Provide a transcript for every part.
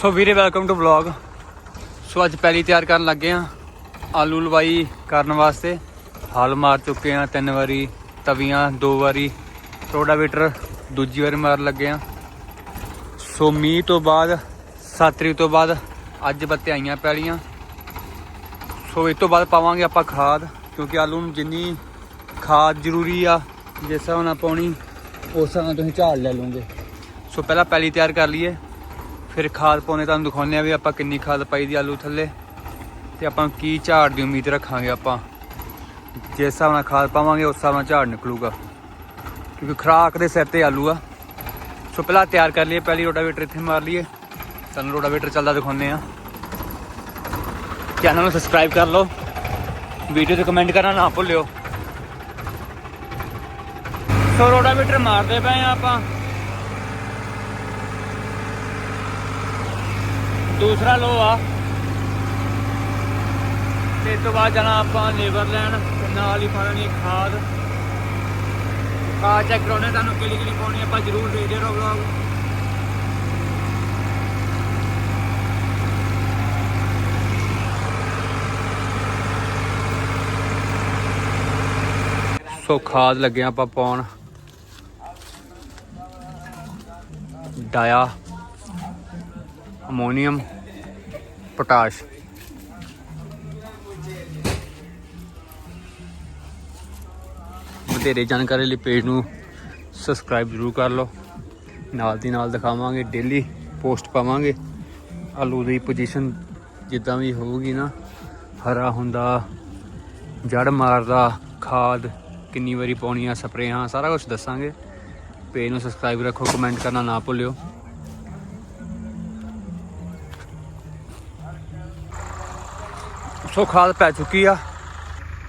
ਸੋ ਵੀਰੇ welcome to vlog ਸੋ ਅੱਜ ਪਹਿਲੀ ਤਿਆਰ ਕਰਨ ਲੱਗੇ ਆ ਆਲੂ ਲਵਾਈ ਕਰਨ ਵਾਸਤੇ। ਹਲ ਮਾਰ ਚੁੱਕੇ ਆ ਤਿੰਨ ਵਾਰੀ, ਤਵੀਆਂ ਦੋ ਵਾਰੀ ਰੋਡਾਵੇਟਰ ਦੂਜੀ ਵਾਰ ਮਾਰਨ ਲੱਗੇ ਆ। ਸੋ ਮੀਂਹ ਤੋਂ ਬਾਅਦ, ਸਾਤਰੀ ਤੋਂ ਬਾਅਦ ਅੱਜ ਬੱਤੇ ਆਈਆਂ ਪੈਲੀਆਂ। ਸੋ ਇਸ ਤੋਂ ਬਾਅਦ ਪਾਵਾਂਗੇ ਆਪਾਂ ਖਾਦ, ਕਿਉਂਕਿ ਆਲੂ ਨੂੰ ਜਿੰਨੀ ਖਾਦ ਜ਼ਰੂਰੀ ਆ, ਜਿਸ ਹਿਸਾਬ ਨਾਲ ਪਾਉਣੀ, ਉਸ ਹਿਸਾਬ ਨਾਲ ਤੁਸੀਂ ਝਾੜ ਲੈ ਲਓਗੇ। ਸੋ ਪਹਿਲਾਂ ਪੈਲੀ ਤਿਆਰ ਕਰ ਲਈਏ। ਫਿਰ ਖਾਦ ਪਾਉਣੇ ਤੁਹਾਨੂੰ ਦਿਖਾਉਂਦੇ ਆ ਵੀ ਆਪਾਂ ਕਿੰਨੀ ਖਾਦ ਪਾਈ ਦੀ ਆਲੂ ਥੱਲੇ। ਤੇ ਆਪਾਂ ਕੀ ਝਾੜ ਦੀ ਉਮੀਦ ਰੱਖਾਂਗੇ ਆਪਾਂ। ਜਿਸ ਹਿਸਾਬ ਨਾਲ ਖਾਦ ਪਾਵਾਂਗੇ, ਉਸ ਹਿਸਾਬ ਨਾਲ ਝਾੜ ਨਿਕਲੂਗਾ। ਕਿਉਂਕਿ ਖਰਾਕ ਦੇ ਸਿਰ ਤੇ ਆਲੂ ਆ। ਸੋ ਪਹਿਲਾਂ ਤਿਆਰ ਕਰ ਲਈਏ, ਪਹਿਲੀ ਰੋਟਾਵੇਟਰ ਇੱਥੇ ਮਾਰ ਲਈਏ। ਤੁਹਾਨੂੰ ਰੋਟਾਵੇਟਰ ਚੱਲਦਾ ਦਿਖਾਉਂਦੇ ਆ ਚੈਨਲ ਨੂੰ ਸਬਸਕ੍ਰਾਈਬ ਕਰ ਲਓ। ਵੀਡੀਓ ਤੇ ਕਮੈਂਟ ਕਰਨਾ ਨਾ ਭੁੱਲਿਓ। ਸੋ ਰੋਟਾਵੇਟਰ ਮਾਰਦੇ ਪਏ ਆ ਆਪਾਂ। ਦੂਸਰਾ ਲੋਹਾ ਤੇ ਤੋਂ ਬਾਅਦ ਜਾਣਾ ਆਪਾਂ ਲੇਬਰ ਲੈਣ ਤੇ ਨਾਲ ਹੀ ਪਾਣੀ ਖਾਦ। ਖਾਦ ਚੈੱਕ ਕਰਾਉਣੇ ਤੁਹਾਨੂੰ ਕਿਹੜੀ ਕਿਹੜੀ ਪਾਉਣੀ ਆਪਾਂ ਜ਼ਰੂਰ ਦੇਖਦੇ ਰਹੋ ਵਲੌਗ ਸੋ ਖਾਦ ਲੱਗੇ ਆਪਾਂ ਪਾਉਣ। ਡਾਇਆ। Ammonium, potash. ਵਧੇਰੇ ਜਾਣਕਾਰੀ ਲਈ ਪੇਜ ਨੂੰ ਸਬਸਕ੍ਰਾਈਬ ਜ਼ਰੂਰ ਕਰ ਲਓ। ਨਾਲ ਦੀ ਨਾਲ ਦਿਖਾਵਾਂਗੇ ਡੇਲੀ ਪੋਸਟ ਪਾਵਾਂਗੇ। ਆਲੂ ਦੀ ਪੋਜੀਸ਼ਨ ਜਿੱਦਾਂ ਵੀ ਹੋਊਗੀ ਨਾ, ਹਰਾ ਹੁੰਦਾ ਜੜ ਮਾਰਦਾ, ਖਾਦ ਕਿੰਨੀ ਵਾਰੀ ਪਾਉਣੀ ਆ ਸਪਰੇਹਾਂ ਸਾਰਾ ਕੁਝ ਦੱਸਾਂਗੇ। ਪੇਜ ਨੂੰ ਸਬਸਕ੍ਰਾਈਬ ਰੱਖੋ ਕਮੈਂਟ ਕਰਨਾ ਨਾ ਭੁੱਲਿਓ। ਸੋ ਖਾਦ ਪੈ ਚੁੱਕੀ ਆ।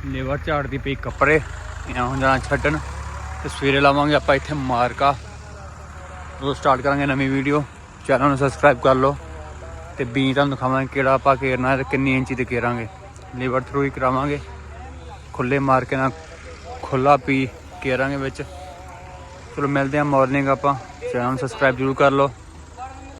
ਲੇਬਰ ਝਾੜਦੀ ਪਈ ਕੱਪੜੇ, ਇਹਨਾਂ ਹੁਣ ਜਾਣਾ ਛੱਡਣ। ਤੇ ਸਵੇਰੇ ਲਾਵਾਂਗੇ ਆਪਾਂ ਇੱਥੇ ਮਾਰਕਾ। ਉਹ ਸਟਾਰਟ ਕਰਾਂਗੇ ਨਵੀਂ ਵੀਡੀਓ ਚੈਨਲ ਨੂੰ ਸਬਸਕ੍ਰਾਈਬ ਕਰ ਲਓ। ਤੇ ਬੀਜ ਤੁਹਾਨੂੰ ਦਿਖਾਵਾਂਗੇ ਕਿਹੜਾ ਆਪਾਂ ਕੇਰਨਾ ਹੈ ਤੇ ਕਿੰਨੀ ਇੰਚੀ ਤੇ ਕੇਰਾਂਗੇ ਲੇਬਰ ਥਰੂ ਹੀ ਕਰਾਵਾਂਗੇ। ਖੁੱਲੇ ਮਾਰ ਕੇ ਨਾਲ ਖੁੱਲਾ ਪੀ ਕੇਰਾਂਗੇ ਵਿੱਚ। ਚਲੋ ਮਿਲਦੇ ਹਾਂ ਮਾਰਨਿੰਗ ਆਪਾਂ। ਚੈਨਲ ਨੂੰ ਸਬਸਕ੍ਰਾਈਬ ਜ਼ਰੂਰ ਕਰ ਲਓ।